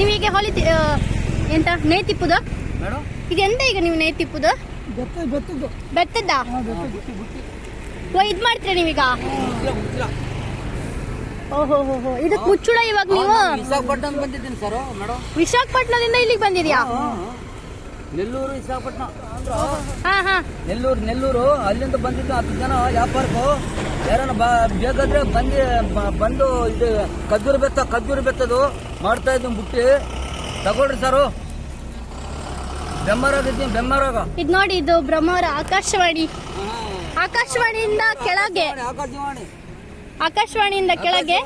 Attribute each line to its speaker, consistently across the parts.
Speaker 1: ನೀವೀಗ ಹೊಲಿ ಎಂತ ನೇಯ್ ತಿಪ್ಪುದು? ಇದು ಎಂತ ಈಗ ನೀವು ನೇಯ್ ತಿಪ್ಪುದು? ಬೆತ್ತದ ಓ ಇದು ಮಾಡ್ತೀರಾ ನೀವೀಗ? ಓಹೋ ಹೋ ಹೋ. ಇದು ಮುಚ್ಚುಳ ಇವಾಗ ನೀವು?
Speaker 2: ವಿಶಾಖಪಟ್ಟಣ ಬಂದಿದ್ದೀನಿ ಸರ್ ಮೇಡಮ್
Speaker 1: ವಿಶಾಖಪಟ್ಟಣದಿಂದ ಇಲ್ಲಿಗೆ ಬಂದಿದ್ಯಾ?
Speaker 2: ನೆಲ್ಲೂರು ವಿಶಾಖಪಟ್ಟಣ.
Speaker 1: ಹಾ ಹಾ.
Speaker 2: ನೆಲ್ಲೂರು ನೆಲ್ಲೂರು. ಅಲ್ಲಿಂದ ಬಂದಿದ್ದು ಹತ್ತು ಜನ ವ್ಯಾಪಾರಕ್ಕೂ. ಯಾರನ್ನ ಬಾ ಬೇಕಾದ್ರೆ ಬಂದು ಬಂದು ಇದು ಕದ್ದೂರು ಬೆತ್ತ ಕದ್ದೂರು ಬೆತ್ತದು ಮಾಡ್ತಾ ಇದ್ದೀನಿ ಬುಟ್ಟಿ. ತಗೊಳ್ರಿ ಸರು ಬೆಮ್ಮರಾಗ ಇದ್ದೀನಿ ಬೆಮ್ಮರಾಗ.
Speaker 1: ಇದು ನೋಡಿ ಇದು ಬ್ರಹ್ಮವರ ಆಕಾಶವಾಣಿ. ಆಕಾಶವಾಣಿಯಿಂದ ಕೆಳಗೆ.
Speaker 2: ಆಕಾಶವಾಣಿ
Speaker 1: ಆಕಾಶವಾಣಿಯಿಂದ ಕೆಳಗೆ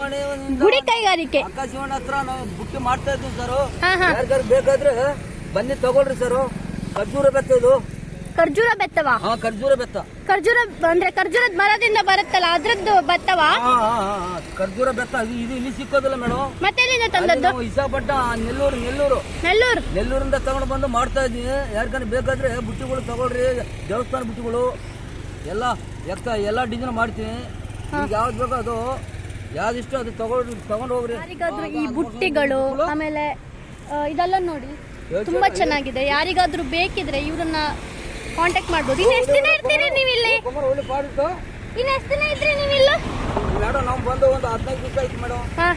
Speaker 1: ಗುಡಿ ಕೈಗಾರಿಕೆ.
Speaker 2: ಆಕಾಶವಾಣಿ ಹತ್ರ ನಾವು ಬುಟ್ಟಿ ಮಾಡ್ತಾ ಇದ್ದೀವಿ ಸರ್ ಬೇಕಾದ್ರೆ ಬನ್ನಿ ತಗೊಳ್ರಿ ಸರ್ ಕದ್ದೂರು ಬೆತ್ತ ಇದು.
Speaker 1: ಖರ್ಜೂರ ಬೆತ್ತವ?
Speaker 2: ಹಾ ಖರ್ಜೂರ ಬೆತ್ತ.
Speaker 1: ಖರ್ಜೂರ ಅಂದ್ರೆ ಖರ್ಜೂರದ ಮರದಿಂದ ಬರುತ್ತಲ್ಲ ಅದ್ರದ್ದು ಬೆತ್ತವಾ?
Speaker 2: ಹಾ ಹಾ ಹಾ ಹಾ. ಖರ್ಜೂರ ಬೆತ್ತ ಇದು ಇದು ಇಲ್ಲಿ ಸಿಕ್ಕೋದಿಲ್ಲ ಮೇಡಮ್.
Speaker 1: ಮತ್ತೆ ಎಲ್ಲಿಂದ ತಂದದ್ದು?
Speaker 2: ವಿಶಾಖಪಟ್ಟಣ ನೆಲ್ಲೂರು ನೆಲ್ಲೂರು.
Speaker 1: ನೆಲ್ಲೂರು?
Speaker 2: ನೆಲ್ಲೂರಿಂದ ತಗೊಂಡು ಬಂದು ಮಾಡ್ತಾ ಇದ್ದೀನಿ. ಯಾರ್ಕಂದ್ರೆ ಬೇಕಾದ್ರೆ ಬುಟ್ಟಿಗಳು ತಗೊಳ್ರಿ ದೇವಸ್ಥಾನ ಬುಟ್ಟಿಗಳು. ಎಲ್ಲ ಎಕ್ಕ ಎಲ್ಲ ಡಿಸೈನ್ ಮಾಡ್ತೀನಿ. ಈಗ ಯಾವ್ದು ಬೇಕೋ ಅದು. ಯಾವ್ದಿಷ್ಟು ಅದು ತಗೊಳ್ರಿ ತಗೊಂಡು ಹೋಗ್ರಿ.
Speaker 1: ಯಾರಿಗಾದ್ರೂ ಈ ಬುಟ್ಟಿಗಳು ಆಮೇಲೆ ಇದೆಲ್ಲ ನೋಡಿ. ತುಂಬಾ ಚೆನ್ನಾಗಿದೆ. ಯಾರಿಗಾದ್ರೂ ಬೇಕಿದ್ರೆ ಇವ್ರನ್ನ ಕಾಂಟ್ಯಾಕ್ಟ್ ಮಾಡ್ಬೋದು. ಇನ್ನು ಎಷ್ಟು ದಿನ ಇರ್ತೀರಿ ನೀವು ಇಲ್ಲಿ ಇನ್ನು ಎಷ್ಟು ದಿನ ಇದ್ರಿ ನೀವು ಇಲ್ಲ
Speaker 2: ಮೇಡಮ್ ನಾವು ಬಂದು ಒಂದು ಹದಿನೈದು ದಿವಸ ಆಯ್ತು ಮೇಡಮ್.
Speaker 1: ಹಾ.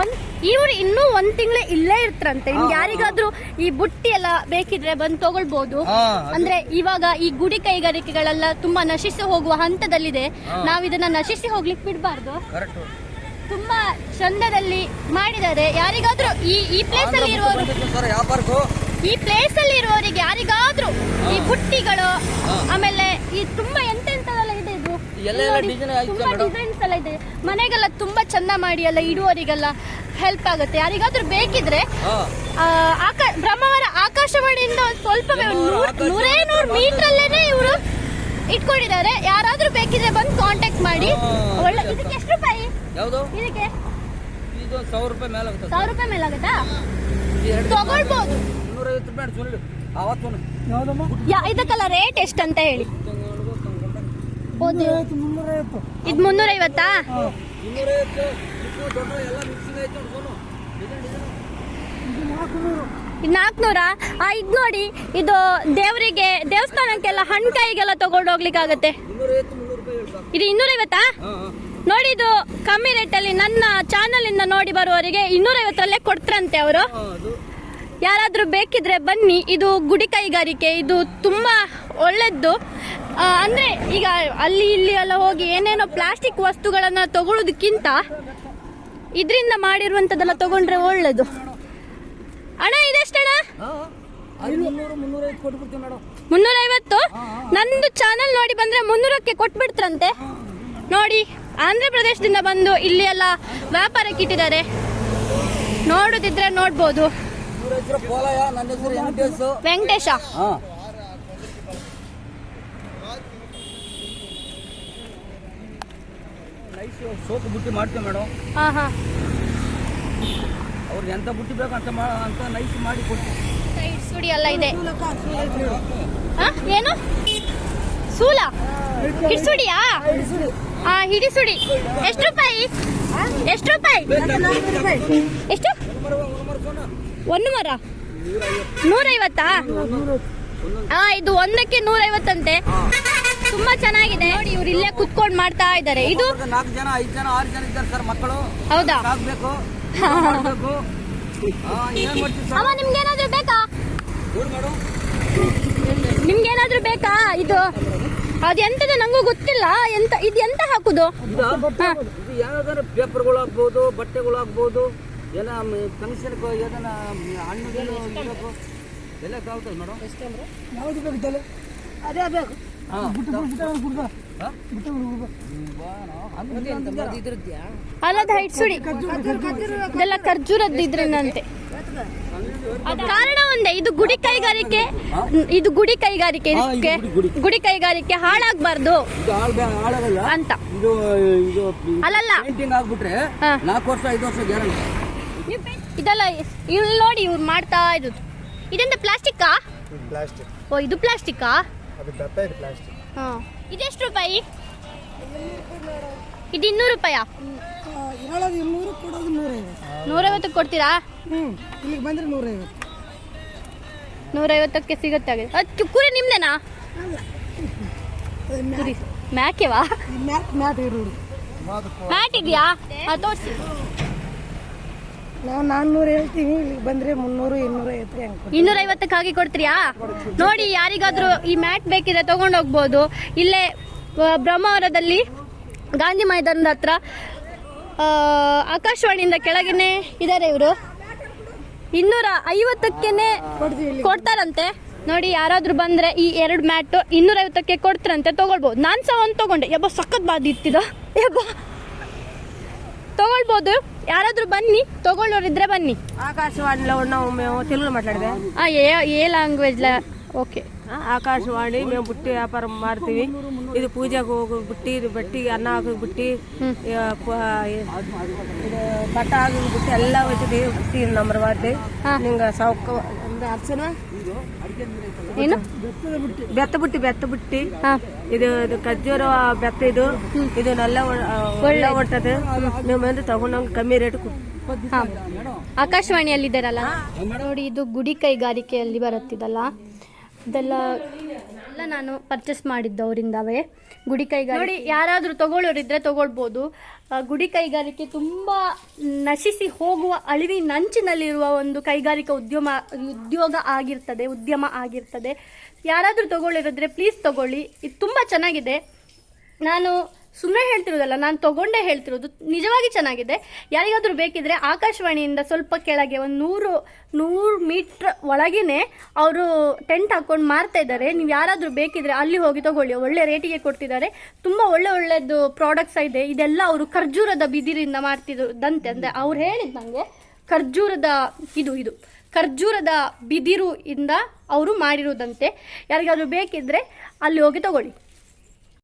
Speaker 2: ಒಂದು
Speaker 1: ಇವ್ರು ಇನ್ನೂ ಒಂದ್ ತಿಂಗಳು ಇಲ್ಲೇ ಇರ್ತಾರಂತೆ. ನಿಮ್ಗೆ ಯಾರಿಗಾದ್ರೂ ಈ ಬುಟ್ಟಿ ಎಲ್ಲ ಬೇಕಿದ್ರೆ ಬಂದು ತಗೊಳ್ಬಹುದು ಅಂದ್ರೆ ಇವಾಗ ಈ ಗುಡಿ ಕೈಗಾರಿಕೆಗಳೆಲ್ಲ ತುಂಬಾ ನಶಿಸಿ ಹೋಗುವ ಹಂತದಲ್ಲಿದೆ. ನಾವ್ ಇದನ್ನ ನಶಿಸಿ ಹೋಗ್ಲಿಕ್ಕೆ ಬಿಡಬಾರ್ದು. ತುಂಬಾ ಚಂದದಲ್ಲಿ ಮಾಡಿದ್ದಾರೆ. ಯಾರಿಗಾದ್ರೂ ಈ ಈ ಪ್ಲೇಸ್ ಅಲ್ಲಿ
Speaker 2: ವ್ಯಾಪಾರಕ್ಕೂ
Speaker 1: ಈ ಪ್ಲೇಸ್ ಅಲ್ಲಿ ಇರುವವರಿಗೆ ಯಾರಿಗಾದ್ರೂ ಈ ಬುಟ್ಟಿಗಳು ಆಮೇಲೆ ಈ ತುಂಬಾ ಎಂತೆಂತದೆಲ್ಲ ಇದೆ ಇದು. ನೋಡಿ, ತುಂಬಾ. ಡಿಸೈನ್ಸ್ ಎಲ್ಲ ಇದೆ. ಮನೆಗೆಲ್ಲ ತುಂಬಾ ಚಂದ ಮಾಡಿ ಎಲ್ಲ ಇಡುವವರಿಗೆಲ್ಲ ಹೆಲ್ಪ್ ಆಗುತ್ತೆ. ಯಾರಿಗಾದ್ರೂ ಬೇಕಿದ್ರೆ ಆ, ಆಕ ಬ್ರಹ್ಮಾವರ ಆಕಾಶವಾಣಿಯಿಂದ ಒಂದ್ ಸ್ವಲ್ಪ
Speaker 2: ಬ್ರಹ್ಮಾವರ ಆಕಾಶವಾಣಿ
Speaker 1: ನೂರೇ ನೂರು ಮೀಟರ್ ಅಲ್ಲೇನೆ ಇವರು ಇಟ್ಕೊಂಡಿದ್ದಾರೆ. ಯಾರಾದ್ರೂ ಬೇಕಿದ್ರೆ ಬಂದು ಕಾಂಟ್ಯಾಕ್ಟ್ ಮಾಡಿ. ಒಳ್ಳೆ ಇದಕ್ಕೆ ಎಷ್ಟು ರೂಪಾಯಿ?
Speaker 2: ಯಾವುದು?
Speaker 1: ಇದಕ್ಕೆ
Speaker 2: ಇದು ಸಾವಿರ ರೂಪಾಯಿ ಮೇಲೆ ಆಗುತ್ತೆ.
Speaker 1: ಸಾವಿರ ರೂಪಾಯಿ ಮೇಲೆ ಆಗುತ್ತಾ? ತಗೊಳ್ಬೋದು.
Speaker 2: ಇನ್ನೂರೈವತ್ತು ರೂಪಾಯಿ ಸುಳ್ಳು. ಅವತ್ತು
Speaker 1: ಯಾ- ಇದಕ್ಕೆಲ್ಲ ರೇಟ್ ಎಷ್ಟಂತ ಹೇಳಿ?
Speaker 3: ಮುನ್ನೂರೈವತ್ತು ಮುನ್ನೂರೈವತ್ತು.
Speaker 1: ಇದು ಮುನ್ನೂರೈವತ್ತಾ?
Speaker 3: ನಾಲ್ಕುನೂರು.
Speaker 1: ಇದು ನಾಲ್ಕುನೂರ? ಆ ಇದು ನೋಡಿ ಇದು ದೇವರಿಗೆ ದೇವಸ್ಥಾನಕ್ಕೆಲ್ಲ ತಗೊಂಡು
Speaker 2: ಇನ್ನೂರೈವತ್ತು ಮುನ್ನೂರು ರೂಪಾಯಿ ಹೇಳ್ತಾ.
Speaker 1: ಇದು ಇನ್ನೂರೈವತ್ತಾ?
Speaker 2: ಹಾಂ ಹಾಂ
Speaker 1: ನೋಡಿ ಇದು ಕಮ್ಮಿ ರೇಟಲ್ಲಿ ನನ್ನ ಚಾನಲ್ ಇಂದ ನೋಡಿ ಬರುವವರಿಗೆ ಇನ್ನೂರೈವತ್ತರಲ್ಲೇ ಕೊಡ್ತಾರಂತೆ ಅವರು. ಯಾರಾದರೂ ಬೇಕಿದ್ರೆ ಬನ್ನಿ. ಇದು ಗುಡಿ ಕೈಗಾರಿಕೆ. ಇದು ತುಂಬಾ ಒಳ್ಳೆದ್ದು. ಆ, ಅಂದ್ರೆ ಈಗ ಅಲ್ಲಿ ಇಲ್ಲಿ ಎಲ್ಲ ಹೋಗಿ ಏನೇನೋ ಪ್ಲಾಸ್ಟಿಕ್ ವಸ್ತುಗಳನ್ನ ತಗೊಳ್ಳೋದಕ್ಕಿಂತ ಇದರಿಂದ ಮಾಡಿರುವಂತದೆಲ್ಲ ತಗೊಂಡ್ರೆ ಒಳ್ಳೇದು. ಅಣ್ಣ ಇದೆಷ್ಟಣ್ಣ
Speaker 2: ಮುನ್ನೂರೈವತ್ತು
Speaker 1: ನಂದು ಚಾನಲ್ ನೋಡಿ ಬಂದ್ರೆ ಮುನ್ನೂರಕ್ಕೆ ಕೊಟ್ಬಿಡ್ತಂತೆ ನೋಡಿ ಆಂಧ್ರ ಪ್ರದೇಶದಿಂದ ಬಂದು ಇಲ್ಲಿ ಎಲ್ಲ ವ್ಯಾಪಾರಕ್ಕೆ ಇಟ್ಟಿದ್ದಾರೆ. ನೋಡುದಿದ್ರೆ ನೋಡ್ಬೋದು.
Speaker 2: ವೆಂಕಟೇಶು. ಸೋಕು ಬುಟ್ಟಿ ಮಾಡ್ತೀವಿ ಮೇಡಮ್
Speaker 1: ಹಾ ಹಾ.
Speaker 2: ಅವ್ರಿಗೆ ಎಂತ ಬುಟ್ಟಿ ಬೇಕು ಅಂತ ಅಂತ ನೈಸ್ ಮಾಡಿ ಕೊಡ್ತೀವಿ
Speaker 1: ಸೈಡ್ ಸುಡಿ ಎಲ್ಲ ಇದೆ. ಏನು? ಸೂಲ? ಹಿಡಿಸುಡಿಯಾ ಆ ಹಿಡಿಸುಡಿ ಎಷ್ಟು ರೂಪಾಯಿ? ಎಷ್ಟು ರೂಪಾಯಿ? ಎಷ್ಟು? ಒಂದು ಮರ? ನೂರೈವತ್ತಾ? ಹಾ ಇದು ಒಂದಕ್ಕೆ ನೂರೈವತ್ತಂತೆ. ತುಂಬಾ ಚೆನ್ನಾಗಿದೆ. ನೋಡಿ ಇವ್ರು ಇಲ್ಲೇ ಕುತ್ಕೊಂಡು ಮಾಡ್ತಾ ಇದ್ದಾರೆ. ಇದು
Speaker 2: ನಾಲ್ಕು ಜನ ಐದು ಜನ ಆರು ಜನ ಇದ್ದಾರೆ ಸರ್ ಮಕ್ಕಳು.
Speaker 1: ಹೌದಾ? ಅವ ನಿಮ್ಗೇನಾದ್ರೂ ಬೇಕಾ? ನಿಮ್ಗೇನಾದ್ರೂ ಬೇಕಾ? ಇದು ಅದು ಎಂತದ ನಂಗೂ ಗೊತ್ತಿಲ್ಲ. ಎಂತ ಇದು ಎಂತ ಹಾಕುದು?
Speaker 2: ಇದು ಯಾವ್ದಾದ್ರು ಪೇಪರ್ಗಳು ಆಗ್ಬೋದು ಬಟ್ಟೆಗಳು ಆಗ್ಬೋದು ಏನ ಕಮಿಷನ್ ಏನ ಎಲ್ಲ ಮೇಡಮ್?
Speaker 3: ಯಾವುದು ಅದೇ ಬೇಕು.
Speaker 1: ಅಲ್ಲದ ಹೈಟ್ ಸುಡಿ. ಇದೆಲ್ಲ ಖರ್ಜೂರದ್ದು ಇದ್ರಂತೆ ಕಾರಣ ಒಂದೇ ಇದು ಗುಡಿ ಕೈಗಾರಿಕೆ ಇದು ಗುಡಿ ಕೈಗಾರಿಕೆ ಇದಕ್ಕೆ
Speaker 2: ಗುಡಿ,
Speaker 1: ಕೈಗಾರಿಕೆ ಹಾಳಾಗ್ಬಾರ್ದು ಅಂತ.
Speaker 2: ಇದು ಇದು
Speaker 1: ಅಲ್ಲಲ್ಲ.
Speaker 2: ಪೇಂಟಿಂಗ್ ಆಗ್ಬಿಟ್ರೆ
Speaker 1: ಹಾ.
Speaker 2: ವರ್ಷ ಐದು ವರ್ಷ ಗ್ಯಾರಂಟಿ
Speaker 1: ಇದೆಲ್ಲ ಇಲ್ಲಿ ನೋಡಿ ಇವ್ರು ಮಾಡ್ತಾ ಇರೋದು. ಇದೆಂತ ಪ್ಲಾಸ್ಟಿಕ್ಕಾ?
Speaker 3: ಪ್ಲಾಸ್ಟಿಕ್.
Speaker 1: ಓ ಇದು ಪ್ಲಾಸ್ಟಿಕ್ಕಾ?
Speaker 3: ಅದು ಬೆತ್ತ ಇದು ಪ್ಲಾಸ್ಟಿಕ್.
Speaker 1: ಹಾ. ಇದೆಷ್ಟು ರೂಪಾಯಿ? ಇದು ಇನ್ನೂರು ರೂಪಾಯ?
Speaker 3: ನೂರೈವತ್ತು.
Speaker 1: ಕೊಡ್ತೀರಾ?
Speaker 3: ಹ್ಞೂ ಇಲ್ಲಿಗೆ ಬಂದ್ರೆ ನೂರೈವತ್ತು.
Speaker 1: ನೂರೈವತ್ತಕ್ಕೆ ಸಿಗುತ್ತೆ ಹಾಗೆ ಅದು ಕುರಿ ನಿಮ್ದೇನಾ? ಕುರಿ. ಮ್ಯಾಕೆವಾ
Speaker 3: ಮ್ಯಾಟ್
Speaker 1: ಇದೆಯಾ? ತೋರಿಸಿ.
Speaker 3: ನಾವು ನಾನ್ನೂರು ಹೇಳ್ತೀವಿ ಇಲ್ಲಿಗೆ ಬಂದ್ರೆ ಮುನ್ನೂರು ಇನ್ನೂರೈವತ್ತು ಹೆಂಗೆ
Speaker 1: ಇನ್ನೂರ ಹಾಕಿ ಕೊಡ್ತೀರಾ ನೋಡಿ ಯಾರಿಗಾದ್ರೂ ಈ ಮ್ಯಾಟ್ ಬೇಕಿದ್ರೆ ತಗೊಂಡು ಹೋಗ್ಬೋದು. ಇಲ್ಲೇ ಬ್ರಹ್ಮವರದಲ್ಲಿ ಗಾಂಧಿ ಮೈದಾನದ ಹತ್ರ ಆಕಾಶವಾಣಿಯಿಂದ ಕೆಳಗೇನೆ ಇದ್ದಾರೆ ಇವರು. ಇನ್ನೂರ ಐವತ್ತಕ್ಕೇನೆ ಕೊಡ್ತಾರಂತೆ. ನೋಡಿ ಯಾರಾದರೂ ಬಂದ್ರೆ ಈ ಎರಡು ಮ್ಯಾಟು ಇನ್ನೂರೈವತ್ತಕ್ಕೆ ಕೊಡ್ತಾರಂತೆ ತೊಗೊಳ್ಬೋದು. ನಾನು ಸಹ ಒಂದು ತೊಗೊಂಡೆ. ಯಬ್ಬ ಸಖತ್ ಬಾದ್ ಇತ್ತಿದ. ಯಬ್ಬ ತಗೊಳ್ಬಹುದು ಯಾರಾದರೂ ಬನ್ನಿ ತಗೊಳ್ಳೋರಿದ್ರೆ
Speaker 4: ಬನ್ನಿ. ಆಕಾಶವಾಣಿಲ ಒಮ್ಮೆ
Speaker 1: ತೆಲುಗು ಮಾತಾಡಿದೆ. ಆ ಏ ಲ್ಯಾಂಗ್ವೇಜ್ಲ
Speaker 4: ಓಕೆ. ಆಕಾಶವಾಣಿ ಮೇಮ್ ಬುಟ್ಟಿ ವ್ಯಾಪಾರ ಮಾಡ್ತೀವಿ. ಇದು ಪೂಜೆಗೆ ಹೋಗೋ ಬುಟ್ಟಿ ಬಟ್ಟಿಗೆ ಅನ್ನ ಹಾಕೋ ಬುಟ್ಟಿ ಬಟ್ಟ ಹಾಕೋ ಬುಟ್ಟಿ ಎಲ್ಲ ಒಯ್ತೀವಿ ಬುಟ್ಟಿ ನಂಬರ್ ವಾರ್ತಿ ನಿಂಗೆ ಸೌಕ ಅರ್ಚನ?
Speaker 1: ಏನು?
Speaker 4: ಬೆತ್ತ ಬುಟ್ಟಿ ಬೆತ್ತ ಬುಟ್ಟಿ. ಇದು ಇದು ಖರ್ಜೂರ ಬೆತ್ತ ಇದು. ಇದು ನಲ್ಲ ಒಳ್ಳೆ. ಒಟ್ಟದು ನೀವು ಬಂದು ತಗೊಂಡಂಗೆ ಕಮ್ಮಿ ರೇಟ್
Speaker 1: ಆಕಾಶವಾಣಿಯಲ್ಲಿದ್ದಾರಲ್ಲ? ನೋಡಿ ಇದು ಗುಡಿ ಕೈಗಾರಿಕೆಯಲ್ಲಿ ಬರುತ್ತಿದಲ್ಲ. ಇದೆಲ್ಲ ಎಲ್ಲ ನಾನು ಪರ್ಚೇಸ್ ಮಾಡಿದ್ದು ಅವರಿಂದವೇ ಗುಡಿ ಕೈಗಾರಿಕೆ ನೋಡಿ ಯಾರಾದರೂ ತಗೊಳ್ಳೋರಿದ್ರೆ ತಗೊಳ್ಬೋದು. ಗುಡಿ ಕೈಗಾರಿಕೆ ತುಂಬ ನಶಿಸಿ ಹೋಗುವ ಅಳಿವಿನಂಚಿನಲ್ಲಿರುವ ಒಂದು ಕೈಗಾರಿಕಾ ಉದ್ಯಮ ಉದ್ಯೋಗ ಆಗಿರ್ತದೆ ಉದ್ಯಮ ಆಗಿರ್ತದೆ. ಯಾರಾದರೂ ತಗೊಳ್ಳೋರಿದ್ರೆ ಪ್ಲೀಸ್ ತಗೊಳ್ಳಿ. ಇದು ತುಂಬ ಚೆನ್ನಾಗಿದೆ. ನಾನು ಸುಮ್ಮನೆ ಹೇಳ್ತಿರೋದಲ್ಲ, ನಾನು ತಗೊಂಡೇ ಹೇಳ್ತಿರೋದು ನಿಜವಾಗಿ ಚೆನ್ನಾಗಿದೆ. ಯಾರಿಗಾದರೂ ಬೇಕಿದ್ರೆ ಆಕಾಶವಾಣಿಯಿಂದ ಸ್ವಲ್ಪ ಕೆಳಗೆ ಒಂದು ನೂರು ನೂರು ಮೀಟ್ರ್ ಒಳಗೇ ಅವರು ಟೆಂಟ್ ಹಾಕ್ಕೊಂಡು ಮಾರ್ತಾ ಇದ್ದಾರೆ. ನೀವು ಯಾರಾದರೂ ಬೇಕಿದ್ರೆ ಅಲ್ಲಿ ಹೋಗಿ ತಗೊಳ್ಳಿ. ಒಳ್ಳೆ ರೇಟಿಗೆ ಕೊಡ್ತಿದ್ದಾರೆ. ತುಂಬ ಒಳ್ಳೆ ಒಳ್ಳೆಯದು ಪ್ರಾಡಕ್ಟ್ಸ್ ಇದೆ. ಇದೆಲ್ಲ ಅವರು ಖರ್ಜೂರದ ಬಿದಿರಿಂದ ಮಾಡ್ತಿದ್ದಂತೆ ಅಂದರೆ ಅವ್ರು ಹೇಳಿದ್ದು ನನಗೆ ಖರ್ಜೂರದ ಇದು ಇದು ಖರ್ಜೂರದ ಬಿದಿರು ಇಂದ ಅವರು ಮಾಡಿರೋದಂತೆ. ಯಾರಿಗಾದರೂ ಬೇಕಿದ್ರೆ ಅಲ್ಲಿ ಹೋಗಿ ತಗೊಳ್ಳಿ.